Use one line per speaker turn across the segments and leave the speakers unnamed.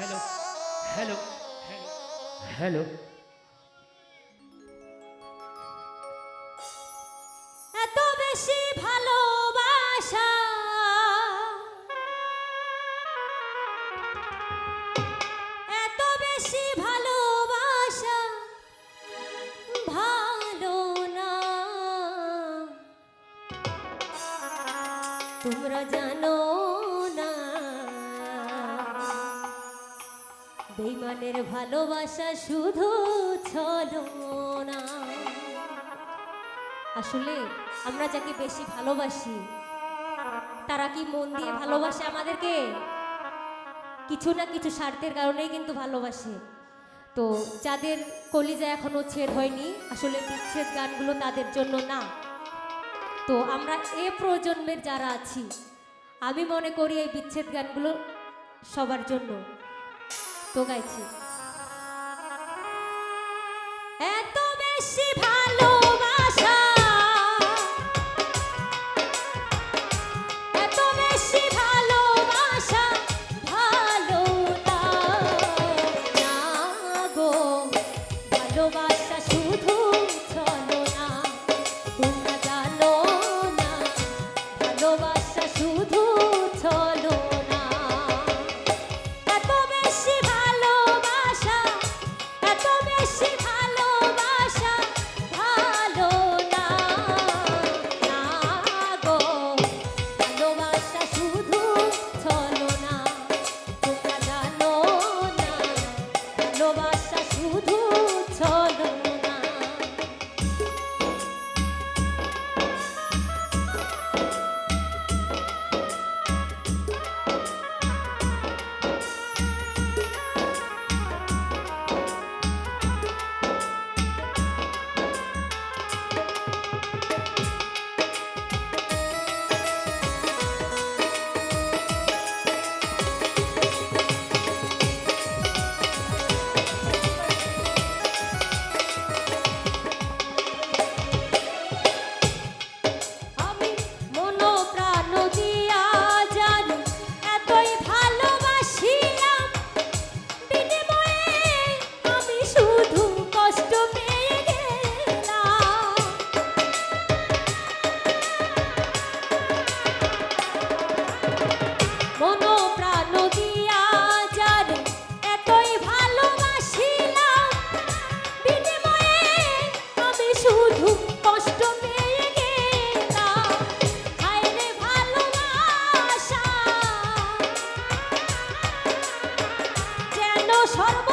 Hello hello hello
এত বেশি ভালোবাসা। এত বেশি ভালোবাসা তোমরা জানো বেইমানের ভালোবাসা শুধু ছলো না। আসলে আমরা যাকে বেশি ভালোবাসি, তারা কি মন দিয়ে ভালোবাসে আমাদেরকে? কিছু না কিছু স্বার্থের কারণেই কিন্তু ভালোবাসে। তো যাদের কলিজা এখনও ছেদ হয়নি, আসলে বিচ্ছেদ গানগুলো তাদের জন্য না। তো আমরা এ প্রজন্মের যারা আছি, আমি মনে করি এই বিচ্ছেদ গানগুলো সবার জন্য। তো গাইছি। এত বেশি সর্ব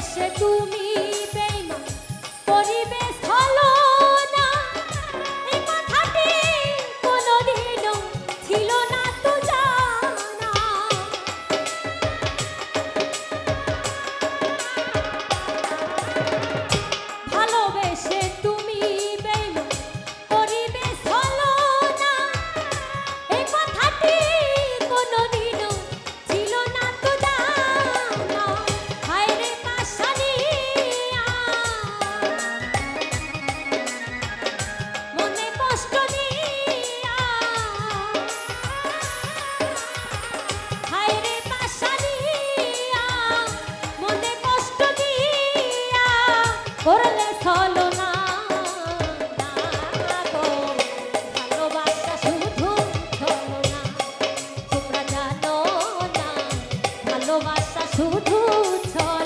ভালোবেসে তুমি বেইমান পরিবেশ ভালোবাসা শুধু চলো